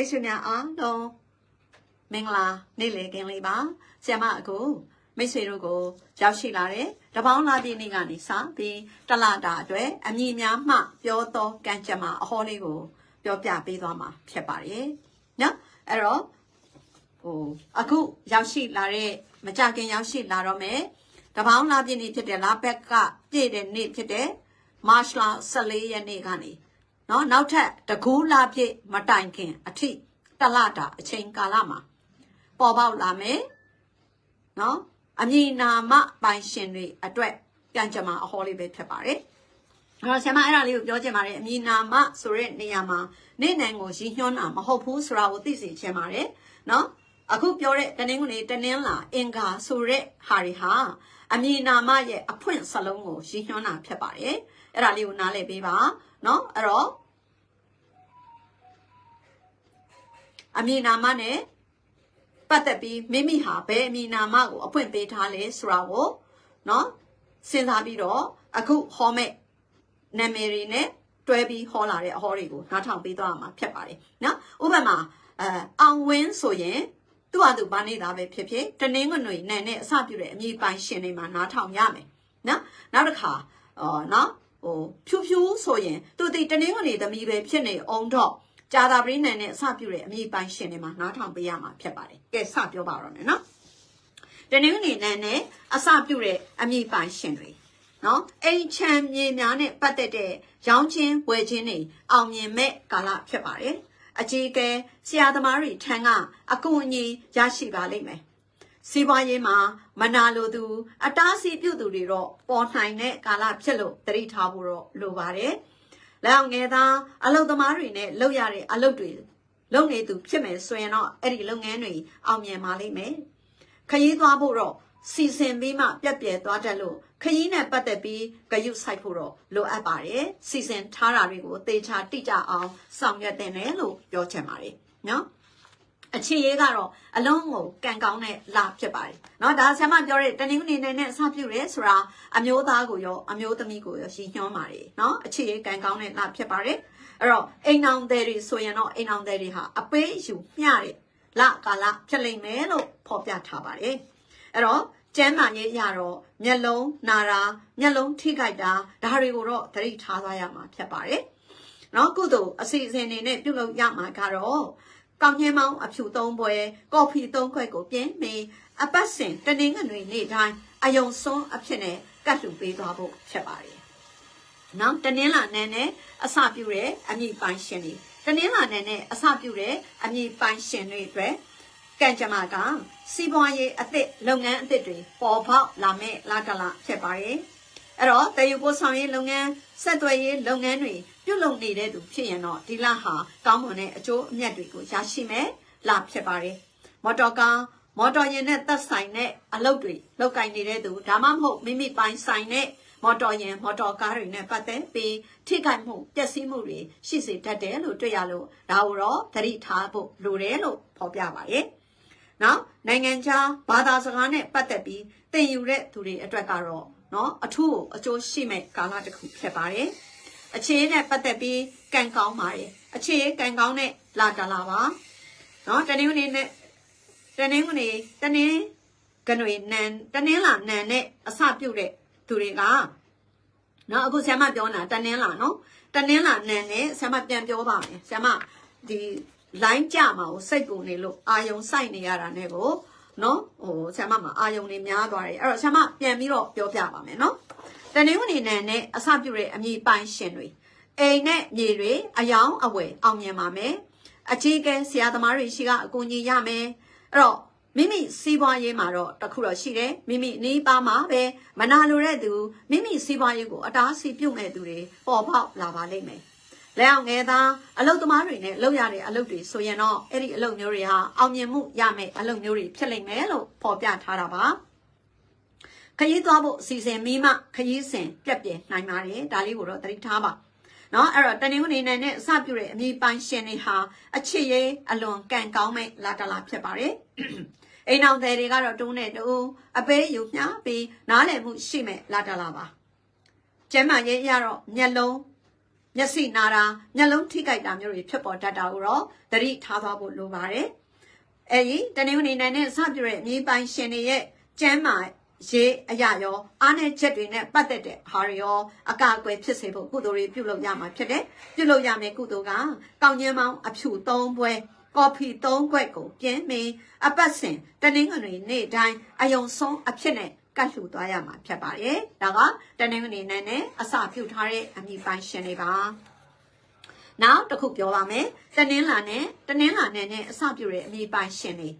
မိတ်ဆွေများအားလုံးမင်္ဂလာနေ့လည်ခင်းလေးပါဆရာမအကူမိတ်ဆွေတို့ကိုရောက်ရှိလာတဲ့တပေါင်းလာပြည့်နေ့ကနေစပြီးတလတာအတွက်အမည်များမှ ပြောသောကံကြမ္မာအဟောလေးကိုပြောပြပေးသွားမှာဖြစ်ပါတယ်နော်အဲ့တော့ဟိုအခုရောက်ရှိလာတဲ့မကြခင်ရောက်ရှိလာတော့မယ်တပေါင်းလာပြည့်နေ့ဖြစ်တဲ့လာဘက်ကပြည့်တဲ့နေ့ဖြစ်တဲ့မတ်လ14ရက်နေ့ကနေ နော်နောက်ထပ်တကူးလာပြည့်မတိုင်ခင်အထိတလတာအချိန်ကာလမှာပေါ်ပေါက်လာမယ်နော်အမည်နာမပိုင်ရှင်တွေအတွက်ကြံကြမ္မာအဟောလေးပဲဖြစ်ပါတယ်အဲ့တော့ဆရာမအဲ့ဒါလေးကိုပြောချင်ပါတယ်အမည်နာမဆိုတဲ့နေရာမှာနေနိုင်ကိုရည်ညွှန်းတာမဟုတ်ဘူးဆိုတာကိုသိစေချင်ပါတယ်နော်အခုပြောတဲ့တနင်္ဂနွေတနင်္လာအင်္ဂါဆိုတဲ့ဟာတွေဟာအမည်နာမရဲ့အဖွင့်စလုံးကိုရည်ညွှန်းတာဖြစ်ပါတယ်အဲ့ဒါလေးကိုနားလည်ပေးပါနော်အဲ့တော့ အမည်နာမနဲ့ပတ်သက်ပြီးမိမိဟာဘယ်အမည်နာမကိုအဖွင့်ပေးထားလဲဆိုတာကိုเนาะစဉ်းစားပြီးတော့အခုဟောမဲ့နာမည်တွေနဲ့တွဲပြီးဟောလာတဲ့အဟောတွေကိုနားထောင်ပေးသွားမှာဖြစ်ပါတယ်เนาะဥပမာအဲအောင်ဝင်းဆိုရင်သူ့ဟာသူဘာနေတာပဲဖြစ်ဖြစ်တနင်္ဂနွေနဲ့နဲ့အစပြုတဲ့အမည်ပိုင်ရှင်တွေမှာနားထောင်ရမယ်เนาะနောက်တစ်ခါအော်เนาะဟိုဖြူဖြူဆိုရင်သူဒီတနင်္ဂနွေသမီးပဲဖြစ်နေအောင်တော့ ကြာတာပရိနိုင်နဲ့အစပြုတဲ့အမိပိုင်ရှင်တွေမှာနားထောင်ပေးရမှာဖြစ်ပါတယ်။ကဲစပြောပါတော့မယ်နော်။တနင်္ဂနွေနေ့နဲ့အစပြုတဲ့အမိပိုင်ရှင်တွေနော်အိမ်ချမ်းမြေများနဲ့ပတ်သက်တဲ့ရောင်းချင်းဝယ်ချင်းတွေအောင်မြင်မဲ့ကာလဖြစ်ပါတယ်။အကြီးအကဲဆရာသမားတွေထံကအကူအညီရရှိပါလိမ့်မယ်။စီးပွားရေးမှာမနာလိုသူ အတားအဆီးပြုသူတွေတော့ပေါ်နိုင်တဲ့ကာလဖြစ်လို့တတိထားဖို့တော့လိုပါတယ်။ လက်အောင်ငယ်သားအလုပ်သမားတွေနဲ့လုပ်ရတဲ့အလုပ်တွေလုပ်နေသူဖြစ်မယ်ဆိုရင်တော့အဲ့ဒီလုပ်ငန်းတွေအောင်မြင်ပါလိမ့်မယ်။ခရီးသွားဖို့တော့စီစဉ်ပြီးမှပြက်ပြဲသွားတတ်လို့ခရီးနဲ့ပတ်သက်ပြီးဂရုစိုက်ဖို့တော့လိုအပ်ပါတယ်။စီစဉ်ထားတာတွေကိုသေချာတိကျအောင်ဆောင်ရွက်တင်တယ်လို့ပြောချင်ပါတယ်နော်။ အခြေရေးကတော့အလုံးကိုကံကောင်းတဲ့လာဖြစ်ပါတယ်เนาะဒါဆရာမပြောတဲ့တနင်္ဂနွေနေ့နဲ့အစပြုရဲဆိုတာအမျိုးသားကိုရောအမျိုးသမီးကိုရောရည်ညွှန်းပါတယ်เนาะအခြေရေးကံကောင်းတဲ့လာဖြစ်ပါတယ်အဲ့တော့အိမ်အောင်သည်တွေဆိုရင်တော့အိမ်အောင်သည်တွေဟာအပေးအယူမျှတဲ့လကာလဖြစ်လိမ့်မယ်လို့ဖော်ပြထားပါတယ်အဲ့တော့ကျမ်းမာရေးရတော့မျက်လုံးနာတာမျက်လုံးထိခိုက်တာဒါတွေကိုတော့သတိထားသွားရမှာဖြစ်ပါတယ် နော်ကုသိုလ်အစီအစဉ်တွေနဲ့ပြုလုပ်ရမှာကတော့ ကောင်းညင်းမောင်းအဖြူသုံးပွဲကော်ဖီသုံးခွက်ကိုပြင်းပြီးအပတ်စဉ်တနင်္ဂနွေနေ့တိုင်းအယုံစွန်းအဖြစ်နဲ့ကတ်လူပေးသွားဖို့ဖြစ်ပါတယ်။နောက်တနင်္လာနေ့နဲ့အစပြုတဲ့အမည်ပိုင်ရှင်တွေတနင်္လာနေ့နဲ့အစပြုတဲ့အမည်ပိုင်ရှင်တွေအတွက်ကံကြမ္မာကစီးပွားရေးအသစ်လုပ်ငန်းအသစ်တွေပေါ်ပေါက်လာမဲ့လာကလာဖြစ်ပါတယ်။ အဲ့တော့တည်ယူပို့ဆောင်ရေးလုပ်ငန်းဆက်သွယ်ရေးလုပ်ငန်းတွေပြုလုပ်နေတဲ့သူဖြစ်ရင်တော့ဒီလဟာကောင်းမွန်တဲ့အကျိုးအမြတ်တွေကိုရရှိမယ်လဖြစ်ပါတယ်မော်တော်ကားမော်တော်ယာဉ်နဲ့သက်ဆိုင်တဲ့အလုပ်တွေလုပ်ကင်နေတဲ့သူဒါမှမဟုတ်မိမိပိုင်ဆိုင်တဲ့မော်တော်ယာဉ်မော်တော်ကားတွေနဲ့ပတ်သက်ပြီးထိခိုက်မှုပျက်စီးမှုတွေရှိစေတတ်တယ်လို့တွေ့ရလို့ဒါကိုတော့သတိထားဖို့လိုတယ်လို့ဖော်ပြပါတယ်နော်နိုင်ငံခြားဘာသာစကားနဲ့ပတ်သက်ပြီးသင်ယူတဲ့သူတွေအတွက်ကတော့ နော်အထူးအကျိုးရှိမဲ့ကာလတစ်ခုဖြစ်ပါတယ်အခြေနဲ့ပတ်သက်ပြီးကံကောင်းပါတယ်အခြေကံကောင်းတဲ့လာကလာပါနော်တနင်္ဂနွေနဲ့တနင်္ဂနွေတနင်္ဂနွေနန်တနင်္လာနန်နဲ့အစပြုတ်တဲ့သူတွေကနော်အခုဆရာမပြောတာတနင်္လာနော်တနင်္လာနန်နဲ့ဆရာမပြန်ပြောပါမယ်ဆရာမဒီ line ကြမှာကိုစိတ်ပူနေလို့အာယုံစိုက်နေရတာနဲ့ကို နော်ဟိုဆ iam မမှာအာယုံနေများသွားတယ်အဲ့တော့ဆ iam မပြန်ပြီးတော့ပြောပြပါမယ်နော်တနင်္ဂနွေနေ့နဲ့အစပြုတဲ့အမည်ပိုင်ရှင်တွေအိမ်နဲ့မြေတွေအယောင်အဝယ်အောင်မြင်ပါမယ်အကြီးကဲဆရာသမားတွေရှိကအကူအညီရမယ်အဲ့တော့မိမိစီးပွားရေးမှာတော့တခုတော့ရှိတယ်မိမိနီးပါးမှာပဲမနာလိုတဲ့သူမိမိစီးပွားရေးကိုအတားအဆီးပြုတ်မဲ့သူတွေပေါ်ပေါက်လာပါလိမ့်မယ် လက်အောင်ငယ်သားအလုတ်သမားတွေနဲ့လုပ်ရတဲ့အလုပ်တွေဆိုရင်တော့အဲ့ဒီအလုပ်မျိုးတွေဟာအောင်မြင်မှုရမယ့်အလုပ်မျိုးတွေဖြစ်လိမ့်မယ်လို့ဖော်ပြထားတာပါခရီးသွားဖို့အစီအစဉ်မိမှခရီးစဉ်ပြက်ပြယ်နိုင်ပါတယ်ဒါလေးကိုတော့သတိထားပါနော်အဲ့တော့တနင်္ဂနွေနေ့နဲ့အစပြုတဲ့အမိပိုင်ရှင်တွေဟာအချစ်ရေးအလွန်ကံကောင်းမဲ့လာတလာဖြစ်ပါတယ်အိမ်အောင်သည်တွေကတော့တုံးနဲ့တူအပေးယူမျှပြီးနားလည်မှုရှိမဲ့လာတလာပါကျမ်းမာရေးအရတော့မျက်လုံး မျက်စိနာတာမျက်လုံးထိကြိုက်တာမျိုးတွေဖြစ်ပေါ်တတ်တာကိုတော့သတိထားသွားဖို့လိုပါတယ်အဲဒီတနင်္ဂနွေနေ့နဲ့စပြည့်ရဲ့မြေပိုင်ရှင်တွေရဲ့ကျမ်းမာရေးအရာရောအားနည်းချက်တွေနဲ့ပတ်သက်တဲ့ဟာတွေရောအကာအကွယ်ဖြစ်စေဖို့ကုသိုလ်တွေပြုလုပ်ရမှာဖြစ်တယ်ပြုလုပ်ရမယ်ကုသိုလ်ကကောင်းကျမ်းမောင်းအဖြူ၃ပွဲကော်ဖီ၃ခွက်ကိုပြင်းမင်းအပတ်စဉ်တနင်္ဂနွေနေ့တိုင်းအယုံဆုံးအဖြစ်နဲ့ ကတ်လှူသွားရမှာဖြစ်ပါတယ်။ဒါကတနင်္ဂနွေနေ့နဲ့အစပြုထားတဲ့အမိပိုင်ရှင်တွေပါ။နောက်တစ်ခုပြောပါမယ်။တနင်္လာနဲ့တနင်္လာနဲ့နဲ့အစပြုတဲ့အမိပိုင်ရှင်တွေ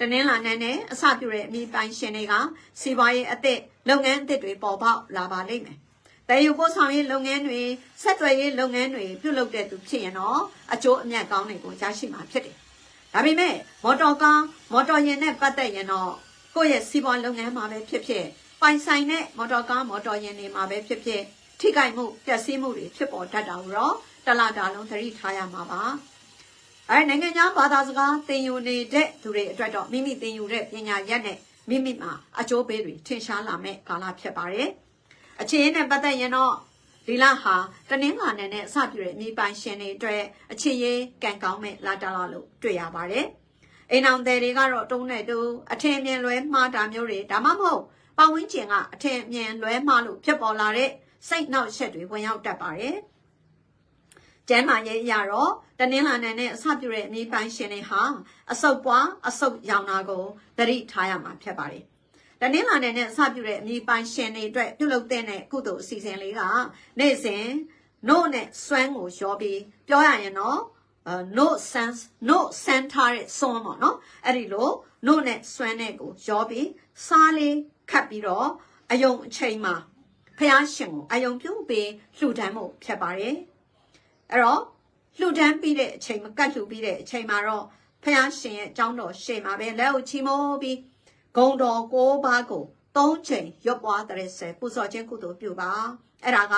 တနင်္လာနဲ့နဲ့အစပြုတဲ့အမိပိုင်ရှင်တွေကစီးပွားရေးအသစ်လုပ်ငန်းအသစ်တွေပေါ်ပေါက်လာပါလိမ့်မယ်။တည်ယူပို့ဆောင်ရေးလုပ်ငန်းတွေဆက်သွယ်ရေးလုပ်ငန်းတွေပြုလုပ်တဲ့သူဖြစ်ရင်တော့အကျိုးအမြတ်ကောင်းတွေကိုရရှိမှာဖြစ်တယ်။ဒါပေမဲ့မော်တော်ကားမော်တော်ယာဉ်နဲ့ပတ်သက်ရင်တော့ ကိုယ့်ရဲ့စီးပွားလုပ်ငန်းမှာပဲဖြစ်ဖြစ်ပိုင်ဆိုင်တဲ့မော်တော်ကားမော်တော်ယာဉ်တွေမှာပဲဖြစ်ဖြစ်ထိခိုက်မှုပျက်စီးမှုတွေဖြစ်ပေါ်တတ်တာကိုတော့တလားတာလုံးသတိထားရမှာပါအဲနိုင်ငံခြားဘာသာစကားသင်ယူနေတဲ့သူတွေအတွက်တော့မိမိသင်ယူတဲ့ပညာရက်နဲ့မိမိမှာအကျိုးပေးတွေထင်ရှားလာမဲ့ကာလဖြစ်ပါတယ်အခြေအနေနဲ့ပတ်သက်ရင်တော့ဒီလဟာတနင်္လာနေ့နဲ့အစပြုတဲ့မြေပိုင်ရှင်တွေအတွက်အခြေရေးကံကောင်းမဲ့လာတလာလို့တွေ့ရပါတယ် အိမ်အောင်တဲ့တွေကတော့တုံးနဲ့တူအထင်မြင်လွဲမှားတာမျိုးတွေဒါမှမဟုတ်ပတ်ဝန်းကျင်ကအထင်မြင်လွဲမှားလို့ဖြစ်ပေါ်လာတဲ့စိတ်နှောက်ယှက်တွေဝင်ရောက်တတ်ပါတယ်ကျမ်းမာရေးအရာတော့တနင်္လာနေ့နဲ့အစပြုတဲ့အမိပိုင်းရှင်တွေဟာအဆုတ်ပွားအဆုတ်ရောင်တာကိုသတိထားရမှာဖြစ်ပါတယ်။တနင်္လာနေ့နဲ့အစပြုတဲ့အမိပိုင်းရှင်တွေအတွက်ပြုလုပ်တဲ့ကုသိုလ်အစီအစဉ်လေးကနေ့စဉ်နို့နဲ့စွမ်းကိုရောပြီးပြောရရင်တော့အဲ no sense no center ရဲ့စွမ်းပေါ့နော်အဲ့ဒီလို no နဲ့စွမ်းနဲ့ကိုရောပြီးစားလေးခတ်ပြီးတော့အယုံအချိန်မှာဖះရှင်ကိုအယုံပြုတ်ပြီးလှူဒန်းမှုဖြစ်ပါတယ်အဲ့တော့လှူဒန်းပြီးတဲ့အချိန်မကတ်လှူပြီးတဲ့အချိန်မှာတော့ဖះရှင်ရဲ့အကြောင်းတော်ရှေ့မှာပဲလက်ကိုချီမိုးပြီးဂုံတော်ကိုးပါးကိုသုံးချိန်ရွတ်ပွားတဲ့ဆယ်ပူဇော်ခြင်းကုသိုလ်ပြုပါအဲ့ဒါက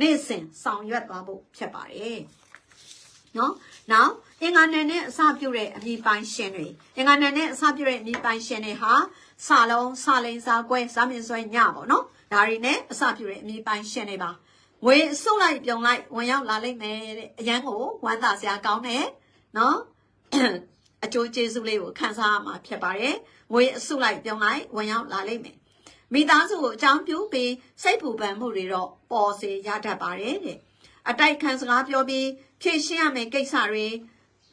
နေ့စဉ်ဆောင်ရွက်သွားဖို့ဖြစ်ပါတယ် နော်နောက်အင်္ဂါနယ်နဲ့အစပြုတဲ့အမိပိုင်းရှင်တွေအင်္ဂါနယ်နဲ့အစပြုတဲ့အမိပိုင်းရှင်တွေဟာစာလုံးစာလိန်စာကွဲစာမင်းဆွဲညပေါ့နော်ဒါတွေနဲ့အစပြုတဲ့အမိပိုင်းရှင်တွေပါငွေအစုလိုက်ပြုံလိုက်ဝင်ရောက်လာလိမ့်မယ်တဲ့အရန်ကိုဝမ်းသာစရာကောင်းတယ်နော်အကျိုးကျေးဇူးလေးကိုခံစားရမှာဖြစ်ပါတယ်ငွေအစုလိုက်ပြုံလိုက်ဝင်ရောက်လာလိမ့်မယ်မိသားစုကိုအကြောင်းပြုပြီးစိတ်ပူပန်မှုတွေတော့ပေါ်စေရတတ်ပါတယ်တဲ့ အတိုက်ခံစကားပြောပြီးဖြည့်ရှင်းရမယ့်ကိစ္စတွေ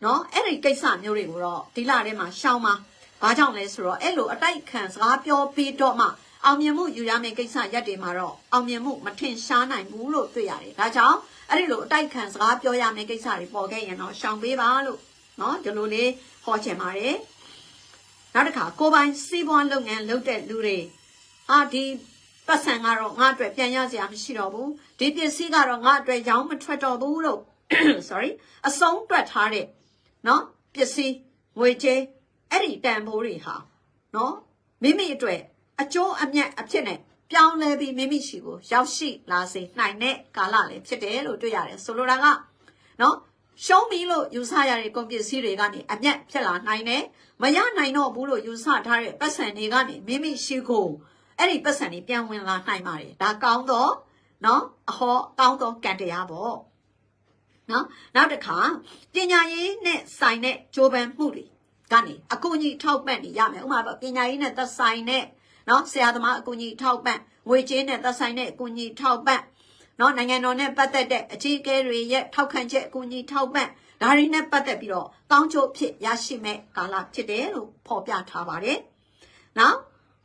နော်အဲ့ဒီကိစ္စမျိုးတွေကိုတော့ဒီလထဲမှာရှောင်းမှာဘာကြောင့်လဲဆိုတော့အဲ့လိုအတိုက်ခံစကားပြောပြီးတော့မှအောင်မြင်မှုယူရမယ့်ကိစ္စရက်တွေမှာတော့အောင်မြင်မှုမထင်ရှားနိုင်ဘူးလို့တွေ့ရတယ်ဒါကြောင့်အဲ့ဒီလိုအတိုက်ခံစကားပြောရမယ့်ကိစ္စတွေပေါ်ခဲ့ရင်တော့ရှောင်ပေးပါလို့နော်ဒီလိုလေးဟောချင်ပါတယ်နောက်တစ်ခါကိုပိုင်စီးပွားလုပ်ငန်းလုပ်တဲ့လူတွေအာဒီပတ်စံကတော့ငါအတွက်ပြန်ရစရာမရှိတော့ဘူး ဒီပစ္စည်းကတော့ငါအတွက်ရောင်းမထွက်တော့ဘူးလို့ sorry အဆုံးတွက်ထားတဲ့နော်ပစ္စည်းငွေကြေးအဲ့ဒီတန်ဖိုးတွေဟာနော်မိမိအတွက်အကျိုးအမြတ်အဖြစ်နဲ့ပြောင်းလဲပြီးမိမိရှိကိုရောက်ရှိလာစေနိုင်တဲ့ကာလလည်းဖြစ်တယ်လို့တွေ့ရတယ်ဆိုလိုတာကနော်ရှုံးပြီလို့ယူဆရတဲ့ကုန်ပစ္စည်းတွေကနေအမြတ်ဖြစ်လာနိုင်တယ်မရနိုင်တော့ဘူးလို့ယူဆထားတဲ့ပတ်စံတွေကနေမိမိရှိကိုအဲ့ဒီပတ်စံတွေပြန်ဝင်လာနိုင်ပါတယ်ဒါကောင်းတော့ နော်အဟောကောင်းတော့ကံတရားပေါ့နော်နောက်တစ်ခါပညာရေးနဲ့ဆိုင်တဲ့ကြိုးပမ်းမှုတွေကနေအကူအညီထောက်ပံ့နေရမယ်ဥပမာပညာရေးနဲ့သက်ဆိုင်တဲ့နော်ဆရာသမားအကူအညီထောက်ပံ့ငွေကြေးနဲ့သက်ဆိုင်တဲ့အကူအညီထောက်ပံ့နော်နိုင်ငံတော်နဲ့ပတ်သက်တဲ့အကြီးအကဲတွေရဲ့ထောက်ခံချက်အကူအညီထောက်ပံ့ဒါတွေနဲ့ပတ်သက်ပြီးတော့ကောင်းကျိုးဖြစ်ရရှိမဲ့ကာလဖြစ်တယ်လို့ဖော်ပြထားပါတယ်နော်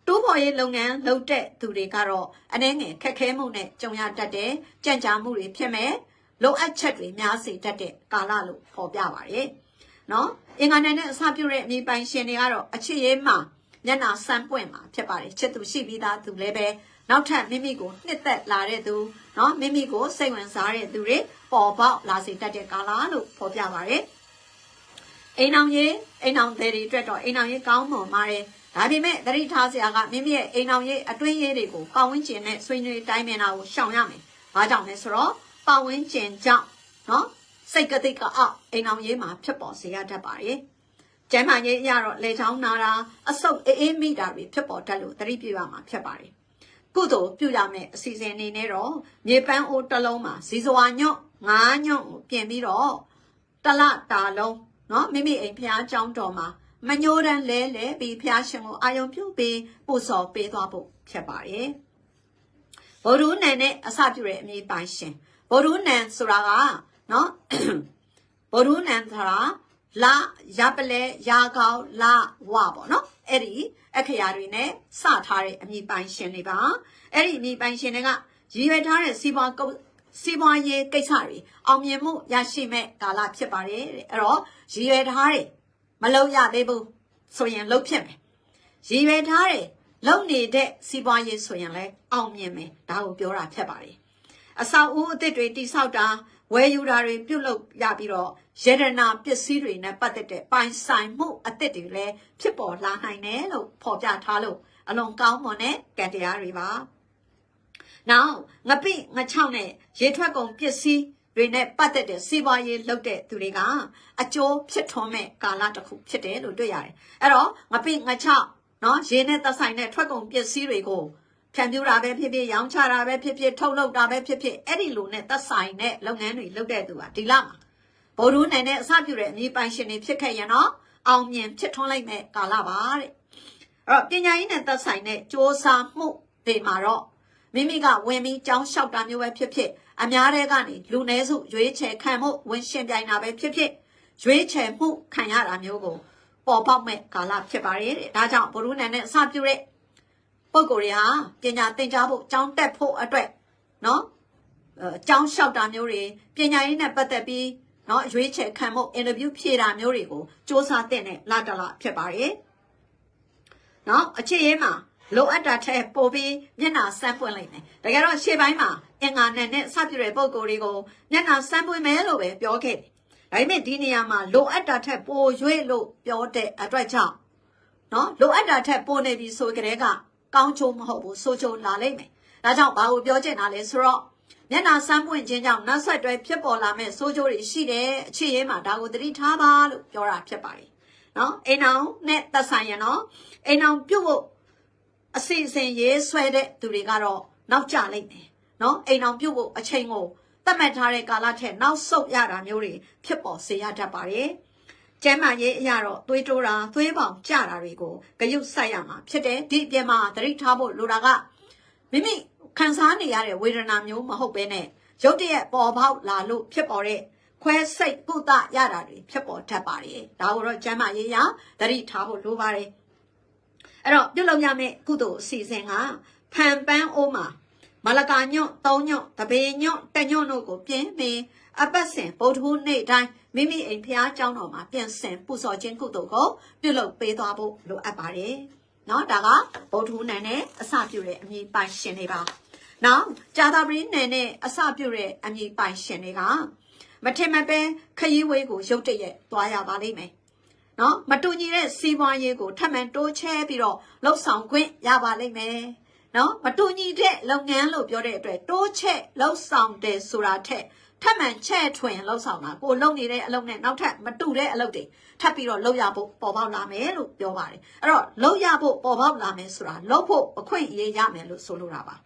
တိုးပေါ်ရေးလုပ်ငန်းလုပ်တဲ့သူတွေကတော့အနှဲငယ်ခက်ခဲမှုနဲ့ကြုံရတတ်တဲ့ကြံ့ကြာမှုတွေဖြစ်မဲ့လိုအပ်ချက်တွေများစေတတ်တဲ့ကာလလို့ဖော်ပြပါတယ်။နော်အင်္ဂါနယ်နဲ့အစပြုတဲ့အမိပိုင်ရှင်တွေကတော့အချစ်ရေးမှာမျက်နာဆန်းပွင့်မှာဖြစ်ပါတယ်ချစ်သူရှိပြီးသားသူလည်းပဲနောက်ထပ်မိမိကိုနှစ်သက်လာတဲ့သူနော်မိမိကိုစိတ်ဝင်စားတဲ့သူတွေပေါ်ပေါက်လာစေတတ်တဲ့ကာလလို့ဖော်ပြပါတယ်။အိမ်အောင်ရေးအိမ်အောင်တွေတွေအတွက်တော့အိမ်အောင်ရေးကောင်းမွန်ပါတယ်။ ဒါပေမဲ့သတိထားစရာကမိမိရဲ့အိမ်အောင်ရေးအတွင်းရေးတွေကိုပတ်ဝန်းကျင်နဲ့ဆွေးနွေးတိုင်းမြင်တာကိုရှောင်ရမယ်။ဘာကြောင့်လဲဆိုတော့ပတ်ဝန်းကျင်ကြောင့်နော်စိတ်ကတိကအောက်အိမ်အောင်ရေးမှာဖြစ်ပေါ်စေရတတ်ပါတယ်။ကျမ်းမာရေးအရတော့လေချောင်းနာတာအဆုတ်အေးအေးမိတာတွေဖြစ်ပေါ်တတ်လို့သတိပြုရမှာဖြစ်ပါတယ်။ကုသိုလ်ပြုရမယ့်အစီအစဉ်အနေနဲ့တော့မြေပန်းအိုးတစ်လုံးမှာဇီဇဝါညွတ် ငါးညွန့်ကိုပြင်ပြီးတော့တလတာလုံးเนาะမိမိအိမ်ဖျားเจ้าတော်မှာ မညိုးတန်းလဲလဲပြီးဖျားရှင်ကိုအာယုံပြုတ်ပြီးပို့ဆောင်ပေးသွားဖို့ဖြစ်ပါတယ်ဗုဒ္ဓနန်နဲ့အစပြုတဲ့အမည်ပိုင်ရှင်ဗုဒ္ဓနန်ဆိုတာကနော်ဗုဒ္ဓနန်ဆိုတာလရပလဲရာကောင်းလဝပေါ့နော်အဲ့ဒီအခရာတွေနဲ့စထားတဲ့အမည်ပိုင်ရှင်တွေပါအဲ့ဒီအမည်ပိုင်ရှင်တွေကရည်ရွယ်ထားတဲ့စီးပွားကုစီးပွားရေးကိစ္စတွေအောင်မြင်မှုရရှိမဲ့ကာလဖြစ်ပါတယ်တဲ့အဲ့တော့ရည်ရွယ်ထားတဲ့ မလုံရသေးဘူးဆိုရင်လုံဖြစ်မယ်ရည်ရွယ်ထားတဲ့လုံနေတဲ့စီးပွားရေးဆိုရင်လည်းအောင်မြင်မယ်ဒါကိုပြောတာဖြစ်ပါတယ်အဆောက်အဦအသစ်တွေတိဆောက်တာဝယ်ယူတာတွေပြုတ်လုပ်ရပြီးတော့ရတနာပစ္စည်းတွေနဲ့ပတ်သက်တဲ့ပိုင်ဆိုင်မှုအသစ်တွေလည်းဖြစ်ပေါ်လာနိုင်တယ်လို့ဖော်ပြထားလို့အလွန်ကောင်းမွန်တဲ့ကံတရားတွေပါ။နောက်ငပိငချောင်းနဲ့ရေထွက်ကုန်ပစ္စည်း တွေနဲ့ပတ်သက်တဲ့စီးပွားရေးလုပ်တဲ့သူတွေကအကျိုးဖြစ်ထွန်းမဲ့ကာလတစ်ခုဖြစ်တယ်လို့တွေ့ရတယ်။အဲ့တော့ငပိငချောင်းနော်ရေနဲ့သက်ဆိုင်တဲ့ထွက်ကုန်ပစ္စည်းတွေကိုဖြန့်ဖြူးတာပဲဖြစ်ဖြစ်ရောင်းချတာပဲဖြစ်ဖြစ်ထုတ်လုပ်တာပဲဖြစ်ဖြစ်အဲ့ဒီလိုနဲ့သက်ဆိုင်တဲ့လုပ်ငန်းတွေလုပ်တဲ့သူကဒီလမှာဗိုလ်ရူးနိုင်တဲ့အစပြုတဲ့အမည်ပိုင်ရှင်တွေဖြစ်ခဲ့ရင်တော့အောင်မြင်ဖြစ်ထွန်းလိုက်မဲ့ကာလပါတဲ့အဲ့တော့ပညာရေးနဲ့သက်ဆိုင်တဲ့စ조사မှုတွေမှာတော့မိမိကဝင်ပြီးကြောင်းလျှောက်တာမျိုးပဲဖြစ်ဖြစ် အများတဲ့ကနေလူနည်းစုရွေးချယ်ခံမှုဝင်ရှင်ပြိုင်တာပဲဖြစ်ဖြစ်ရွေးချယ်မှုခံရတာမျိုးကိုပေါ်ပေါက်မဲ့ကာလဖြစ်ပါတယ်တဲ့ဒါကြောင့်ဘိုလ်ရူးနိုင်တဲ့အစပြုတဲ့ပုံကိုယ်တွေဟာပညာသင်ကြားဖို့ကြောင်းတက်ဖို့အတွက်နော်အကြောင်းလျှောက်တာမျိုးတွေပညာရေးနဲ့ပတ်သက်ပြီးနော်ရွေးချယ်ခံမှုအင်တာဗျူးဖြေတာမျိုးတွေကိုစ조사တဲ့နဲ့လာတလာဖြစ်ပါတယ်နော်အခြေရေးမှာ လိုအပ်တာထက်ပိုပြီးမျက်နှာဆန်းပွင့်လိုက်မယ်တကယ်တော့ရှေ့ပိုင်းမှာအင်္ဂါနဲ့နဲ့စပြတဲ့ပုံကိုယ်တွေကိုမျက်နှာဆန်းပွင့်မယ်လို့ပဲပြောခဲ့တယ်ဒါပေမဲ့ဒီနေရာမှာလိုအပ်တာထက်ပိုရွေ့လို့ပြောတဲ့အတွက်ကြောင့်နော်လိုအပ်တာထက်ပိုနေပြီဆိုကြတဲ့ကကောင်းချိုးမဟုတ်ဘူးဆိုးချိုးလာလိမ့်မယ်ဒါကြောင့်ဘာကိုပြောချင်တာလဲဆိုတော့မျက်နှာဆန်းပွင့်ခြင်းကြောင့်နောက်ဆက်တွဲဖြစ်ပေါ်လာမဲ့ဆိုးကျိုးတွေရှိတယ်အခြေရေးမှာဒါကိုသတိထားပါလို့ပြောတာဖြစ်ပါတယ်နော်အိမ်အောင်နဲ့သက်ဆိုင်ရနော်အိမ်အောင်ပြုတ်ဖို့ အစီအစဉ်ရေးဆွဲတဲ့သူတွေကတော့နောက်ကျလိမ့်မယ်နော်အိမ်အောင်ပြုတ်ဖို့အချိန်ကိုသတ်မှတ်ထားတဲ့ကာလထက်နောက်ဆုတ်ရတာမျိုးတွေဖြစ်ပေါ်စေရတတ်ပါတယ်ကျမ်းမာရေးအရာတော့သွေးတိုးတာသွေးပေါင်ကျတာတွေကိုဂရုစိုက်ရမှာဖြစ်တယ်ဒီအပြင်မှာသတိထားဖို့လိုတာကမိမိခံစားနေရတဲ့ဝေဒနာမျိုးမဟုတ်ဘဲနဲ့ရုတ်တရက်ပေါ်ပေါက်လာလို့ဖြစ်ပေါ်တဲ့ခွဲစိတ်ကုသရတာတွေဖြစ်ပေါ်တတ်ပါတယ်ဒါကိုတော့ကျမ်းမာရေးရသတိထားဖို့လိုပါတယ် အဲ့တော့ပြုတ်လုံးရမယ့်ကုသိုလ်အစီအစဉ်ကဖန်ပန်းအိုးမှာမလကာညွန့်သုံးညွန့်တပေညွန့်တညွန့်တို့ကိုပြင်ပင်အပတ်စဉ်ဗုဒ္ဓဟူးနေ့တိုင်းမိမိအိမ်ဖျားเจ้าတော်မှာပြင်ဆင်ပူဇော်ခြင်းကုသိုလ်ကိုပြုလုပ်ပေးသွားဖို့လိုအပ်ပါတယ်เนาะဒါကဗုဒ္ဓဟူးနေ့နဲ့အစပြုတဲ့အမည်ပိုင်ရှင်တွေပါနောက်ဂျာသာပရင်းနယ်နဲ့အစပြုတဲ့အမည်ပိုင်ရှင်တွေကမထင်မပဲခရီးဝေးကိုရုတ်တရက်သွားရပါလိမ့်မယ် နော်မတူညီတဲ့စီးပွားရေးကိုထပ်မံတိုးချဲပြီးတော့လှုပ်ဆောင်ခွင့်ရပါလိမ့်မယ်နော်မတူညီတဲ့လုပ်ငန်းလို့ပြောတဲ့အတွက်တိုးချဲလှုပ်ဆောင်တယ်ဆိုတာထက်ထပ်မံချဲ့ထွင်လှုပ်ဆောင်တာကိုလုပ်နေတဲ့အလုပ်နဲ့နောက်ထပ်မတူတဲ့အလုပ်တွေထပ်ပြီးတော့လုပ်ရဖို့ပေါ်ပေါက်လာမယ်လို့ပြောပါတယ်အဲ့တော့လုပ်ရဖို့ပေါ်ပေါက်လာမယ်ဆိုတာလုပ်ဖို့အခွင့်အရေးရမယ်လို့ဆိုလိုတာပါ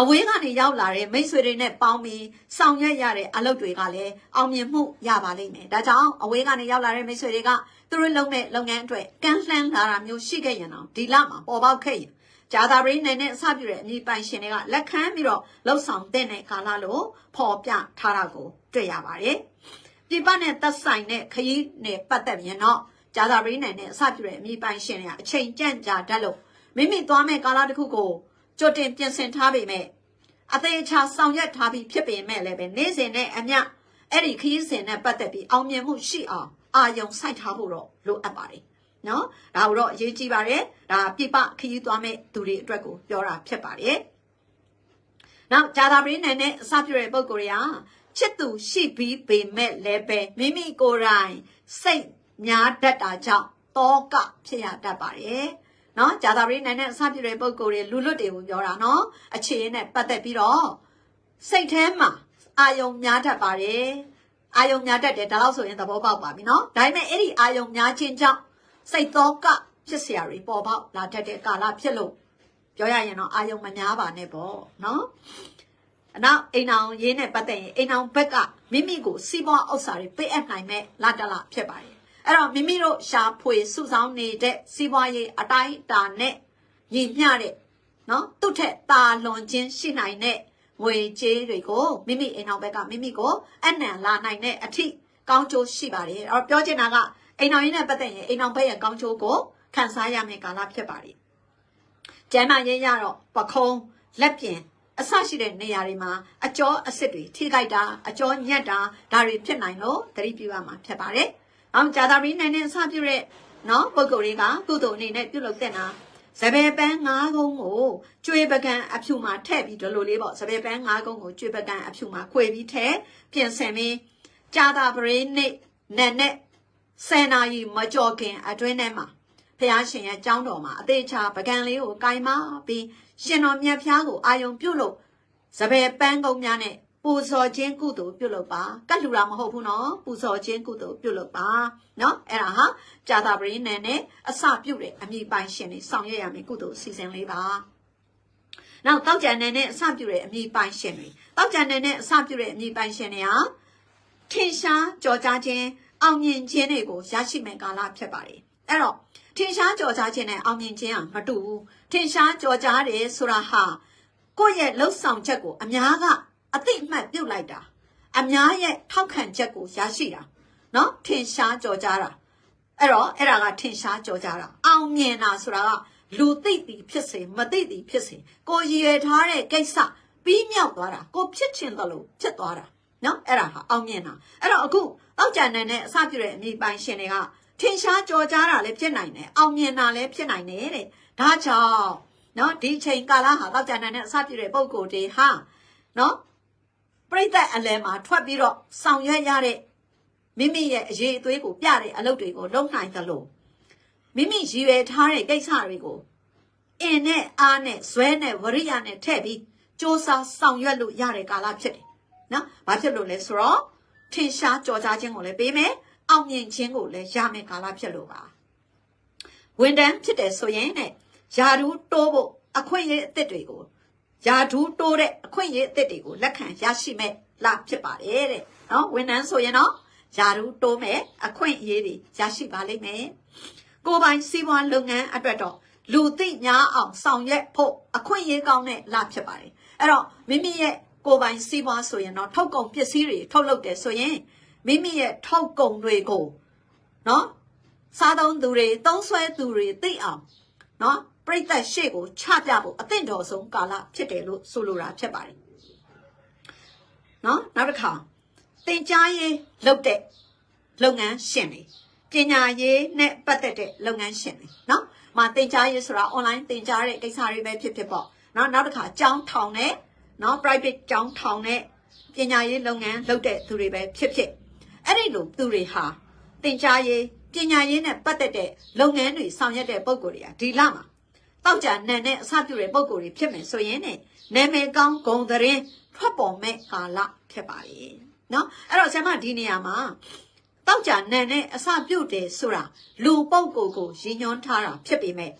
အဝေးကနေရောက်လာတဲ့မိတ်ဆွေတွေနဲ့ပေါင်းပြီးဆောင်ရွက်ရတဲ့အလုပ်တွေကလည်းအောင်မြင်မှုရပါလိမ့်မယ်။ဒါကြောင့်အဝေးကနေရောက်လာတဲ့မိတ်ဆွေတွေကသူတို့လုပ်မဲ့လုပ်ငန်းအတွက်ကန့်လှမ်းလာတာမျိုးရှိခဲ့ရင်တော့ဒီလမှာပေါ်ပေါက်ခဲ့ရင်ဂျာသာပရိနဲ့နဲ့အစပြုတဲ့အမိပိုင်ရှင်တွေကလက်ခံပြီးတော့လှုပ်ဆောင်တဲ့ကာလလို့ဖော်ပြထားတာကိုတွေ့ရပါတယ်။ပြပနဲ့သက်ဆိုင်တဲ့ခရီးနဲ့ပတ်သက်ရင်တော့ဂျာသာပရိနဲ့နဲ့အစပြုတဲ့အမိပိုင်ရှင်တွေကအချိန်ကြန့်ကြာတတ်လို့မိမိသွားမဲ့ကာလတစ်ခုကို ကြိုတင်ပြင်ဆင်ထားပေမဲ့အသေးချာဆောင်ရွက်ထားပြီးဖြစ်ပေမဲ့လည်းပဲနေ့စဉ်နဲ့အမျှအဲ့ဒီခရီးစဉ်နဲ့ပတ်သက်ပြီးအောင်မြင်မှုရှိအောင်အာယုံစိုက်ထားဖို့တော့လိုအပ်ပါတယ်နော်ဒါကိုတော့အရေးကြီးပါတယ်ဒါပြပခရီးသွားမဲ့သူတွေအတွက်ကိုပြောတာဖြစ်ပါတယ်နောက်ဂျာသာပရင်းနယ်နဲ့အစပြုတဲ့ပုံကိုယ်တွေကချစ်သူရှိပြီးပေမဲ့လည်းပဲမိမိကိုယ်တိုင်စိတ်များတတ်တာကြောင့်တောကဖြစ်ရတတ်ပါတယ် နော်ဂျာသာပရိနိုင်နဲ့အစပြုတဲ့ပုံကိုယ်တွေလူလွတ်တွေကိုပြောတာနော်အခြေအနေနဲ့ပတ်သက်ပြီးတော့စိတ်ထဲမှာအာယုံများတတ်ပါတယ်အာယုံများတတ်တယ်ဒါတော့ဆိုရင်သဘောပေါက်ပါပြီနော်ဒါပေမဲ့အဲ့ဒီအာယုံများခြင်းကြောင့်စိတ်သောကဖြစ်เสียတွေပေါ်ပေါက်လာတတ်တဲ့ကာလဖြစ်လို့ပြောရရင်တော့အာယုံမများပါနဲ့ပေါ့နော် နောက်အိမ်အောင်ရေးနဲ့ပတ်သက်ရင်အိမ်အောင်ဘက်ကမိမိကိုစီးပွားဥစ္စာတွေပေးအပ်နိုင်မဲ့လာတလဖြစ်ပါတယ် အဲ့တော့မိမိတို့ရှာဖွေစုဆောင်းနေတဲ့စီးပွားရေးအတိုင်းအတာနဲ့ညီမျှတဲ့နော်သူ့ထက်တာလွန်ခြင်းရှိနိုင်တဲ့ငွေကြေးတွေကိုမိမိအိမ်အောင်ဘက်ကမိမိကိုအနံလာနိုင်တဲ့အထိကောင်းကျိုးရှိပါတယ်အဲ့တော့ပြောချင်တာကအိမ်အောင်ရေးနဲ့ပတ်သက်ရင်အိမ်အောင်ဘက်ရဲ့ကောင်းကျိုးကိုခံစားရမယ့်ကာလဖြစ်ပါတယ်ကျမ်းမာရေးရတော့ပခုံးလက်ပြင်အဆရှိတဲ့နေရာတွေမှာအကျော်အစ်စ်တွေထိခိုက်တာအကျော်ညက်တာဒါတွေဖြစ်နိုင်လို့သတိပြုရမှာဖြစ်ပါတယ်။ အောင်ဂျာတာမီနိုင်နဲ့အစပြုတဲ့နော်ပုဂ္ဂိုလ်တွေကကုသိုလ်အနေနဲ့ပြုလုပ်တဲ့နာစပယ်ပန်း၅ကုန်းကိုကျွေးပကံအဖြူမှာထည့်ပြီးဒီလိုလေးပေါ့စပယ်ပန်း၅ကုန်းကိုကျွေးပကံအဖြူမှာခွေပြီးထည့်ပြင်ဆင်ပြီးဂျာတာပရိနေနဲ့နဲ့ဆယ်နာရီမကြော်ခင်အတွင်းထဲမှာဖះရှင်ရဲ့ကြောင်းတော်မှာအသေးချာပကံလေးကိုကင်မပြီးရှင်တော်မြတ်ဖျားကိုအာယုံပြုတ်လို့စပယ်ပန်းကုန်းများနဲ့ ပူဇော်ခြင်းကုသိုလ်ပြုလုပ်ပါကတ်လူတာမဟုတ်ဘူးနော်ပူဇော်ခြင်းကုသိုလ်ပြုလုပ်ပါနော်အဲ့ဒါဟာကြာတာပရိနဲ့နဲ့အစပြုတ်တဲ့အမိပိုင်ရှင်တွေဆောင်ရွက်ရမယ်ကုသိုလ်အစီအစဉ်လေးပါနောက်တောက်ကြံနေနဲ့အစပြုတ်တဲ့အမိပိုင်ရှင်တွေတောက်ကြံနေနဲ့အစပြုတ်တဲ့အမိပိုင်ရှင်တွေဟာထင်ရှားကြော်ကြားခြင်းအောင်မြင်ခြင်းတွေကိုရရှိမဲ့ကာလဖြစ်ပါတယ်အဲ့တော့ထင်ရှားကြော်ကြားခြင်းနဲ့အောင်မြင်ခြင်းဟာမတူဘူးထင်ရှားကြော်ကြားတယ်ဆိုတာဟာကိုယ့်ရဲ့လှုပ်ဆောင်ချက်ကိုအများက အသိအမှတ်ပြုတ်လိုက်တာအများရဲ့ထောက်ခံချက်ကိုရရှိတာเนาะထင်ရှားကြော်ကြားတာအဲ့တော့အဲ့ဒါကထင်ရှားကြော်ကြားတာအောင်မြင်တာဆိုတာကလူသိသည်ဖြစ်စေမသိသည်ဖြစ်စေကိုရည်ရွယ်ထားတဲ့ကိစ္စပြီးမြောက်သွားတာကိုဖြစ်ချင်တယ်လို့ဖြစ်သွားတာเนาะအဲ့ဒါဟာအောင်မြင်တာအဲ့တော့အခုတောက်ကြံနေနဲ့အစပြုတဲ့အမိပိုင်ရှင်တွေကထင်ရှားကြော်ကြားတာလည်းဖြစ်နိုင်တယ်အောင်မြင်တာလည်းဖြစ်နိုင်တယ်တဲ့ဒါကြောင့်နော်ဒီချိန်ကာလဟာတောက်ကြံနေနဲ့အစပြုတဲ့ပုံကိုယ်တွေဟာနော် ပြိသက်အလယ်မှာထွက်ပြီးတော့ဆောင်ရွက်ရတဲ့မိမိရဲ့အရေးအသွေးကိုပြတဲ့အလုပ်တွေကိုလုပ်နိုင်သလိုမိမိရည်ရွယ်ထားတဲ့ကိစ္စတွေကိုအင်းနဲ့အားနဲ့ဇွဲနဲ့ဝရိယနဲ့ထည့်ပြီးစ조사ဆောင်ရွက်လို့ရတဲ့ကာလဖြစ်တယ်နော်။ဘာဖြစ်လို့လဲဆိုတော့ထင်ရှားကြော်ကြားခြင်းကိုလည်းပေးမယ်။အောင်မြင်ခြင်းကိုလည်းရမယ်ကာလဖြစ်လို့ပါ။ဝန်တန်းဖြစ်တယ်ဆိုရင်နဲ့ယာဒူးတိုးဖို့အခွင့်အရေးအသစ်တွေကို ယာဒူးတိုးတဲ့အခွင့်အရေးအသစ်တွေကိုလက်ခံရရှိမဲ့လာဖြစ်ပါတယ်တဲ့။နော်ဝန်တန်းဆိုရင်တော့ယာဒူးတိုးမဲ့အခွင့်အရေးတွေရရှိပါလိမ့်မယ်။ကိုယ်ပိုင်စီးပွားလုပ်ငန်းအတွက်တော့လူသိများအောင်ဆောင်ရွက်ဖို့အခွင့်အရေးကောင်းတဲ့လာဖြစ်ပါတယ်။အဲ့တော့မိမိရဲ့ကိုယ်ပိုင်စီးပွားဆိုရင်တော့ထုတ်ကုန်ပစ္စည်းတွေထုတ်လုပ်တယ်ဆိုရင်မိမိရဲ့ထုတ်ကုန်တွေကိုနော်စားသုံးသူတွေသုံးဆွဲသူတွေသိအောင်နော် ပြိသက်ရှေ့ကိုချပြဖို့အသင့်တော်ဆုံးကာလဖြစ်တယ်လို့ဆိုလိုတာဖြစ်ပါတယ်နော်နောက်တစ်ခါသင်ကြားရေးလုပ်တဲ့လုပ်ငန်းရှင်တွေပညာရေးနဲ့ပတ်သက်တဲ့လုပ်ငန်းရှင်တွေနော်မသင်ကြားရေးဆိုတာ online သင်ကြားတဲ့ကိစ္စတွေပဲဖြစ်ဖြစ်ပေါ့နော်နောက်တစ်ခါကြောင်းထောင်တဲ့နော် private ကျောင်းထောင်တဲ့ပညာရေးလုပ်ငန်းလုပ်တဲ့သူတွေပဲဖြစ်ဖြစ်အဲ့ဒီလိုသူတွေဟာသင်ကြားရေးပညာရေးနဲ့ပတ်သက်တဲ့လုပ်ငန်းတွေဆောင်ရွက်တဲ့ပုံကိုယ်တွေကဒီလမှာ တောက်ကြနန်နဲ့အစပြုတဲ့ပုံကိုယ်တွေဖြစ်မယ်ဆိုရင်ねနာမည်ကောင်းဂုံသတင်းထွက်ပေါ်မဲ့ကာလဖြစ်ပါလေနော်အဲ့တော့ဆရာမဒီနေရာမှာတောက်ကြနန်နဲ့အစပြုတယ်ဆိုတာလူပုံကိုယ်ကိုရည်ညွှန်းထားတာဖြစ်ပေမဲ့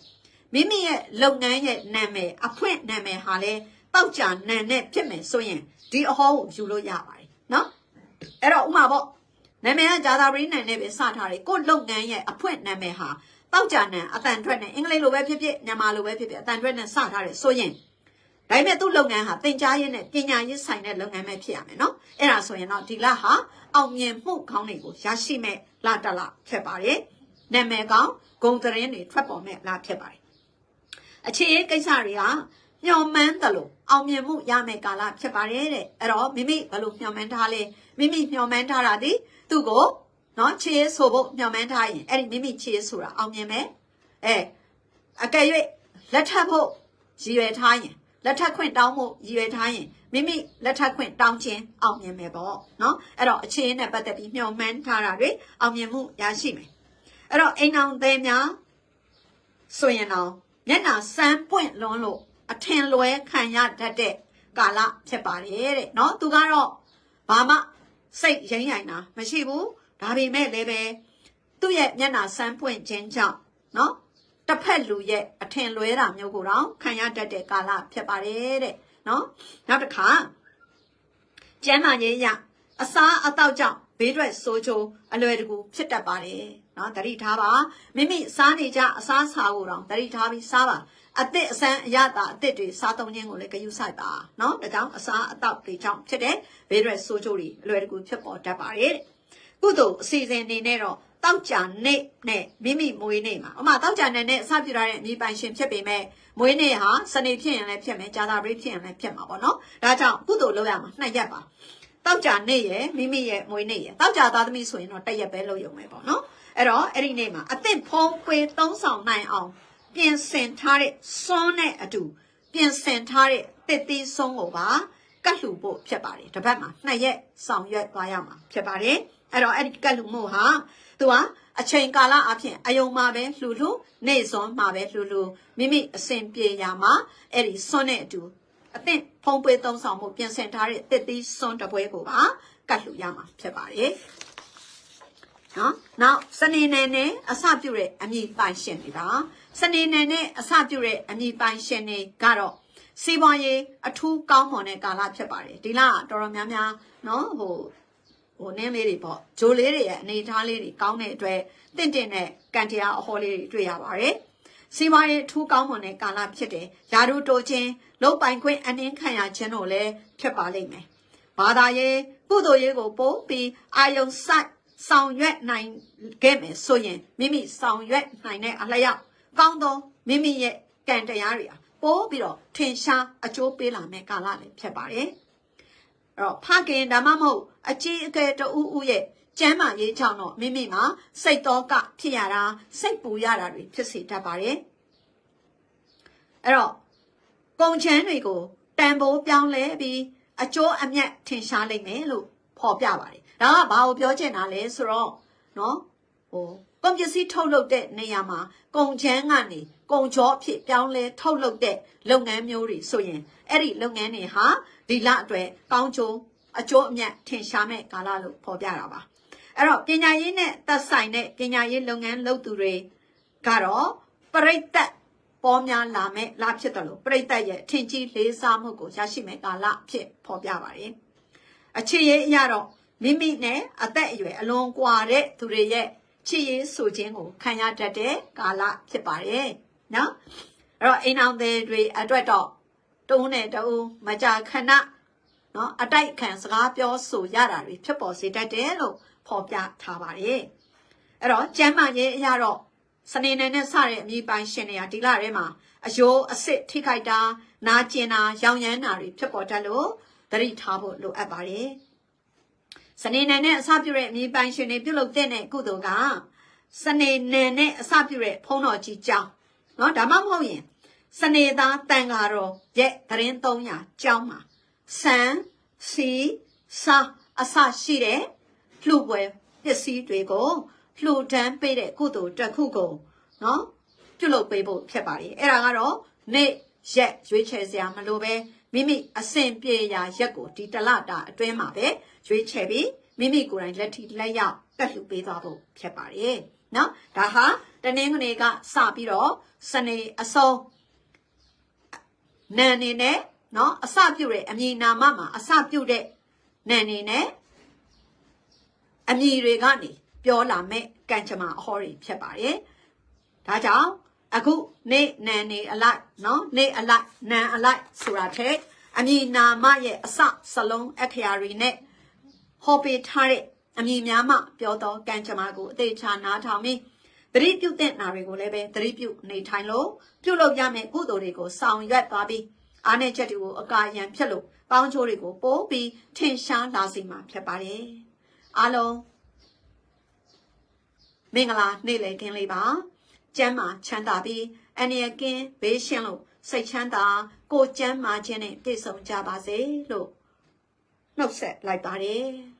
မိမိရဲ့လုပ်ငန်းရဲ့နာမည်အဖွင့်နာမည်ဟာလည်းတောက်ကြနန်နဲ့ဖြစ်မယ်ဆိုရင်ဒီအဟောကိုယူလို့ရပါတယ်နော်အဲ့တော့ဥမာပေါ့နာမည်ကဂျာသာပရီနန်နဲ့ပဲစထားတယ်ကို့လုပ်ငန်းရဲ့အဖွင့်နာမည်ဟာ တောက်ကြနန်အတန်ထွက်နဲ့အင်္ဂလိပ်လိုပဲဖြစ်ဖြစ်မြန်မာလိုပဲဖြစ်ဖြစ်အတန်ထွက်နဲ့စထားတယ်ဆိုရင်ဒါပေမဲ့သူ့လုပ်ငန်းဟာသင်ကြားရေးနဲ့ပညာရေးဆိုင်တဲ့လုပ်ငန်းပဲဖြစ်ရမယ်နော်အဲ့ဒါဆိုရင်တော့ဒီလဟာအောင်မြင်မှုကောင်းတွေကိုရရှိမဲ့လတလဖြစ်ပါတယ်နာမည်ကောင်းဂုံသတင်းတွေထွက်ပေါ်မဲ့လဖြစ်ပါတယ်အခြေရေးကိစ္စတွေကမျှော်မှန်းတယ်လို့အောင်မြင်မှုရမယ်ကာလဖြစ်ပါတယ်တဲ့အဲ့တော့မိမိဘယ်လိုမျှော်မှန်းထားလဲမိမိမျှော်မှန်းထားတာဒီသူ့ကို နော်ချေးဆိုဖို့မျှော်မှန်းထားရင်အဲ့ဒီမိမိချေးဆိုတာအောင်မြင်မယ်အဲအကယ်၍လက်ထပ်ဖို့ရည်ရွယ်ထားရင်လက်ထပ်ခွင့်တောင်းဖို့ရည်ရွယ်ထားရင်မိမိလက်ထပ်ခွင့်တောင်းခြင်းအောင်မြင်မယ်ပေါ့နော်အဲ့တော့အခြေအနေနဲ့ပတ်သက်ပြီးမျှော်မှန်းထားတာတွေအောင်မြင်မှုရရှိမယ်အဲ့တော့အိမ်အောင်သည်များဆိုရင်တော့မျက်နှာစမ်းပွင့်လွန်းလို့အထင်လွဲခံရတတ်တဲ့ကာလဖြစ်ပါတယ်တဲ့နော်သူကတော့ဘာမှစိတ်ရင်းရိုင်တာမရှိဘူး ဒါပေမဲ့လည်းပဲသူ့ရဲ့မျက်နှာစမ်းပွင့်ခြင်းကြောင့်နော်တစ်ဖက်လူရဲ့အထင်လွဲတာမျိုးကိုတော့ခံရတတ်တဲ့ကာလဖြစ်ပါတယ်တဲ့နော်နောက်တစ်ခါကျမ်းမာရေးရအစာအသောက်ကြောင့်ဘေးထွက်ဆိုးကျိုးအလွယ်တကူဖြစ်တတ်ပါတယ်နော်တတိထားပါမိမိစားနေကြအစားစာကိုတော့တတိထားပြီးစားပါအသစ်အစမ်းအရသာအသစ်တွေစားသုံးခြင်းကိုလည်းဂရုစိုက်ပါနော်ဒါကြောင့်အစာအသောက်တွေကြောင့်ဖြစ်တဲ့ဘေးထွက်ဆိုးကျိုးတွေအလွယ်တကူဖြစ်ပေါ်တတ်ပါတယ်တဲ့ ကုသိုလ်အစီအစဉ်အနေနဲ့တော့တောက်ကြနေ့နဲ့မိမိမွေးနေ့မှာဥမာတောက်ကြနေ့နဲ့အစပြုထားတဲ့မိပိုင်ရှင်ဖြစ်ပေမဲ့မွေးနေ့ဟာစနေဖြစ်ရင်လည်းဖြစ်မယ်ကြာသပတေးဖြစ်ရင်လည်းဖြစ်မှာပေါ့နော်ဒါကြောင့်ကုသိုလ်လုပ်ရမှာနှစ်ရက်ပါတောက်ကြနေ့ရဲ့မိမိရဲ့မွေးနေ့ရဲ့တောက်ကြသားသမီးဆိုရင်တော့တစ်ရက်ပဲလုပ်ရုံပဲပေါ့နော်အဲ့တော့အဲ့ဒီနေ့မှာအသင့်ဖုံးပွေသုံးဆောင်နိုင်အောင်ပြင်ဆင်ထားတဲ့စွန်းနဲ့အတူပြင်ဆင်ထားတဲ့တစ်သီးဆုံးကိုပါ ကတ်လှူဖို့ဖြစ်ပါတယ်တစ်ပတ်မှာနှစ်ရက်ဆောင်ရွက်သွားရမှာဖြစ်ပါတယ်အဲ့တော့အဲ့ဒီကတ်လှူမှုဟာသူကအချိန်ကာလအဖြစ်အယုံမှာပဲလှူလှူနေစွန်းမှာပဲလှူလှူမိမိအစဉ်ပြေရမှာအဲ့ဒီစွန်းနဲ့အတူအသင့်ဖုံးပွေသုံးဆောင်မှုပြင်ဆင်ထားတဲ့တစ်သီးစွန်းတစ်ပွဲကိုပါကတ်လှူရမှာဖြစ်ပါတယ်နော်နောက်စနေနယ်နဲ့အစပြုတဲ့အမိပိုင်ရှင်တွေပါစနေနယ်နဲ့အစပြုတဲ့အမိပိုင်ရှင်တွေကတော့ စီးပွားရေးအထူးကောင်းမွန်တဲ့ကာလဖြစ်ပါတယ်ဒီလတော်တော်များများနော်ဟိုဟိုနင်းလေးတွေပေါ့ဂျိုလေးတွေရဲ့အနေအထားလေးတွေကောင်းတဲ့အတွက်တင့်တင့်နဲ့ကန်တရားအဟောလေးတွေတွေ့ရပါတယ်စီးပွားရေးအထူးကောင်းမွန်တဲ့ကာလဖြစ်တယ်ယာတို့တိုချင်းလုတ်ပိုင်ခွင့်အနှင်းခံရခြင်းတို့လည်းဖြစ်ပါလိမ့်မယ်ဘာသာရေးကုသိုလ်ရေးကိုပို့ပြီးအာယုံစိုက်ဆောင်ရွက်နိုင်ခဲ့မယ်ဆိုရင်မိမိဆောင်ရွက်နိုင်တဲ့အလျောက်ကောင်းသောမိမိရဲ့ကံတရားတွေ ပိုးပြီးတော့ထင်ရှားအကျိုးပေးလာမယ့်ကာလလည်းဖြစ်ပါတယ်။အဲ့တော့ဖခင်ဒါမှမဟုတ်အကြီးအကဲတူဦးရဲ့ကျမ်းမာရေးကြောင့်တော့မိမိမှာစိတ်တော့ကဖြစ်ရတာစိတ်ပူရတာတွေဖြစ်စေတတ်ပါတယ်။အဲ့တော့ကုံချမ်းတွေကိုတန်ဖိုးပြောင်းလဲပြီးအကျိုးအမြတ်ထင်ရှားလိမ့်မယ်လို့ဖော်ပြပါတယ်။ဒါကဘာကိုပြောချင်တာလဲဆိုတော့နော်ဟိုကုန်ပစ္စည်းထုတ်လုပ်တဲ့နေရာမှာကုန်ချမ်းကနေ ကုန်ချောအဖြစ်ပြောင်းလဲထုတ်လုပ်တဲ့လုပ်ငန်းမျိုးတွေဆိုရင်အဲ့ဒီလုပ်ငန်းတွေဟာဒီလအတွက်ကောင်းကျိုးအကျိုးအမြတ်ထင်ရှားမဲ့ကာလလို့ဖော်ပြတာပါအဲ့တော့ပညာရေးနဲ့သက်ဆိုင်တဲ့ပညာရေးလုပ်ငန်းလုပ်သူတွေကတော့ပရိသတ်ပေါ်များလာမဲ့လဖြစ်တယ်လို့ပရိသတ်ရဲ့ထင်ကြီးလေးစားမှုကိုရရှိမဲ့ကာလဖြစ်ဖော်ပြပါတယ်အခြေရေးအရတော့မိမိနဲ့အသက်အရွယ်အလွန်ကွာတဲ့သူတွေရဲ့ချစ်ရေးဆိုခြင်းကိုခံရတတ်တဲ့ကာလဖြစ်ပါတယ် နော်အဲ့တော့အိမ်အောင်သည်တွေအတွက်တော့တုံးနဲ့တုံးမကြခဏနော်အတိုက်ခံစကားပြောဆိုရတာတွေဖြစ်ပေါ်စေတတ်တယ်လို့ဖော်ပြထားပါတယ်အဲ့တော့ကျမ်းမာရေးအရာတော့စနေနေ့နဲ့စတဲ့အမိပိုင်ရှင်တွေကဒီလထဲမှာအယိုးအစ်စ်ထိခိုက်တာနာကျင်တာရောင်ရမ်းတာတွေဖြစ်ပေါ်တတ်လို့သတိထားဖို့လိုအပ်ပါတယ်စနေနေ့နဲ့အစပြုတဲ့အမိပိုင်ရှင်တွေပြုလုပ်တဲ့ကုသိုလ်ကစနေနေ့နဲ့အစပြုတဲ့ဖုံးတော်ကြီးကြောင်း နော်ဒါမှမဟုတ်ရင်စနေသားတန်ဃာတော်ရဲ့သတင်း300ကျောင်းမှာစံစီစာအစရှိတဲ့လှူပွဲပစ္စည်းတွေကိုလှူဒန်းပေးတဲ့ကုသိုလ်တစ်ခုကိုနော်ပြုလုပ်ပေးဖို့ဖြစ်ပါတယ်အဲ့ဒါကတော့နေ့ရက်ရွေးချယ်စရာမလိုပဲမိမိအစဉ်ပြေရာရက်ကိုဒီတလတာအတွင်းမှာပဲရွေးချယ်ပြီးမိမိကိုယ်တိုင်လက်ထိလက်ရောက်တက်လှူပေးသွားဖို့ဖြစ်ပါတယ်နော်ဒါဟာ တနင်္ဂနွေကစပြီးတော့စနေအစုံနန်နေနဲ့နော်အစပြုတဲ့အမည်နာမမှာအစပြုတဲ့နန်နေနဲ့အမည်တွေကနေပြောလာမဲ့ကံကြမ္မာအဟောတွေဖြစ်ပါတယ်ဒါကြောင့်အခုနေနန်နေအလိုက်နော်နေအလိုက်နန်အလိုက်ဆိုတာတဲ့အမည်နာမရဲ့အစစလုံးအခရာတွေနဲ့ဟောပေးထားတဲ့အမည်များမှပြောသောကံကြမ္မာကိုအသေးချာနားထောင်ပြီး သတိပြုတဲ့နာတွေကိုလည်းပဲသတိပြုနေထိုင်လို့ပြုလုပ်ရမယ့်ကုသိုလ်တွေကိုဆောင်ရွက်သွားပြီးအားနည်းချက်တွေကိုအကာအယံဖြစ်လို့ပေါင်းချိုးတွေကိုပိုးပြီးထင်ရှားလာစေမှာဖြစ်ပါတယ်အားလုံးမင်္ဂလာနေ့လည်ခင်းလေးပါကျမ်းမာချမ်းသာပြီးအနေရကင်းဘေးရှင်းလို့စိတ်ချမ်းသာကိုကျမ်းမာခြင်းနဲ့ပြည့်စုံကြပါစေလို့နှုတ်ဆက်လိုက်ပါတယ်